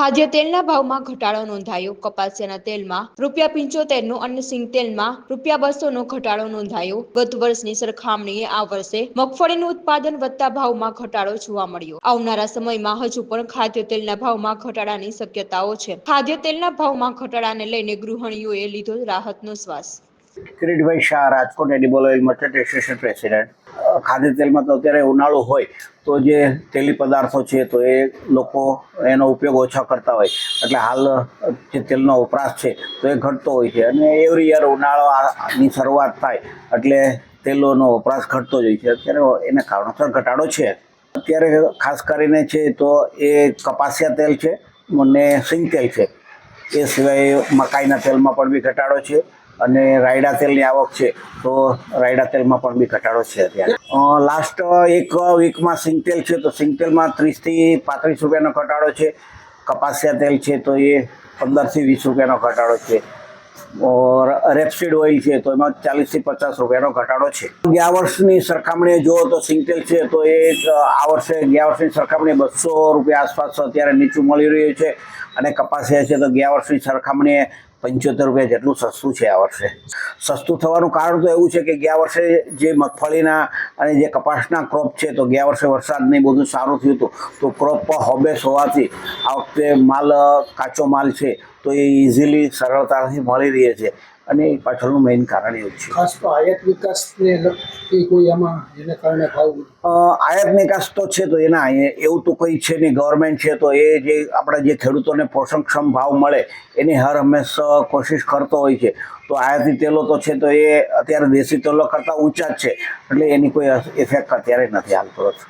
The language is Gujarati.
ખાદ્ય તેલના ભાવમાં ઘટાડો નોંધાયો. કપાસિયાના તેલમાં રૂપિયા પંચોતેરનો અને સિંગ તેલમાં રૂપિયા બસોનો ઘટાડો નોંધાયો. ગત વર્ષની સરખામણીએ આ વર્ષે મગફળીનું ઉત્પાદન વધતા ભાવમાં ઘટાડો જોવા મળ્યો. આવનારા સમયમાં હજુ પણ ખાદ્ય તેલના ભાવમાં ઘટાડાની શક્યતાઓ છે. ખાદ્ય તેલના ભાવમાં ઘટાડાને લઈને ગૃહિણીઓએ લીધો રાહતનો શ્વાસ. Kiritbhai Shah, Rajkot edible oil merchant association president. ખાદ્ય તેલમાં તો અત્યારે ઉનાળો હોય, તો જે તેલી પદાર્થો છે તો એ લોકો એનો ઉપયોગ ઓછા કરતા હોય. એટલે હાલ જે તેલનો વપરાશ છે તો એ ઘટતો હોય છે અને એવરી યર ઉનાળાની શરૂઆત થાય, એટલે તેલોનો વપરાશ ઘટતો જ હોય છે. અત્યારે એને કારણોસર ઘટાડો છે. અત્યારે ખાસ કરીને છે તો એ કપાસિયા તેલ છે અને સિંગ તેલ છે. એ સિવાય મકાઈના તેલમાં પણ બી ઘટાડો છે. અને રાયડા તેલની આવક છે, તો રાયડા તેલમાં પણ બી ઘટાડો છે અત્યારે. લાસ્ટ એક વીકમાં સિંગતેલ છે, તો સિંગતેલમાં ત્રીસથી પાંત્રીસ રૂપિયાનો ઘટાડો છે. કપાસિયા તેલ છે, તો એ પંદરથી વીસ રૂપિયાનો ઘટાડો છે. રેપસીડ ઓઇલ છે, તો એમાં ચાલીસથી પચાસ રૂપિયાનો ઘટાડો છે. ગયા વર્ષની સરખામણીએ જુઓ તો સિંગતેલ છે, તો એ આ વર્ષે, ગયા વર્ષની સરખામણીએ બસો રૂપિયા આસપાસ અત્યારે નીચું મળી રહ્યું છે. અને કપાસિયા છે, તો ગયા વર્ષની સરખામણીએ પંચોતેર રૂપિયા જેટલું સસ્તું છે આ વર્ષે. સસ્તું થવાનું કારણ તો એવું છે કે ગયા વર્ષે જે મગફળીના અને જે કપાસના ક્રોપ છે, તો ગયા વર્ષે વરસાદને બધું સારું થયું હતું. તો ક્રોપ હોબેસ હોવાથી આ વખતે માલ, કાચો માલ છે, તો એ ઇઝીલી સરળતાથી મળી રહે છે. અને એ પાછળનું મેઇન કારણ એવું છે. ખાસ તો આયાત વિકાસને લગતી કોઈ આમાં એને કારણે ભાવ આયાત નિકાસ તો છે તો એના એવું તો કંઈ છે નહીં. ગવર્મેન્ટ છે તો એ જે આપણા જે ખેડૂતોને પોષણક્ષમ ભાવ મળે એની હર હંમેશા કોશિશ કરતો હોય છે. તો આયાતી તેલો તો છે તો એ અત્યારે દેશી તેલો કરતાં ઊંચા જ છે. એટલે એની કોઈ ઇફેક્ટ અત્યારે નથી હાલ તરફ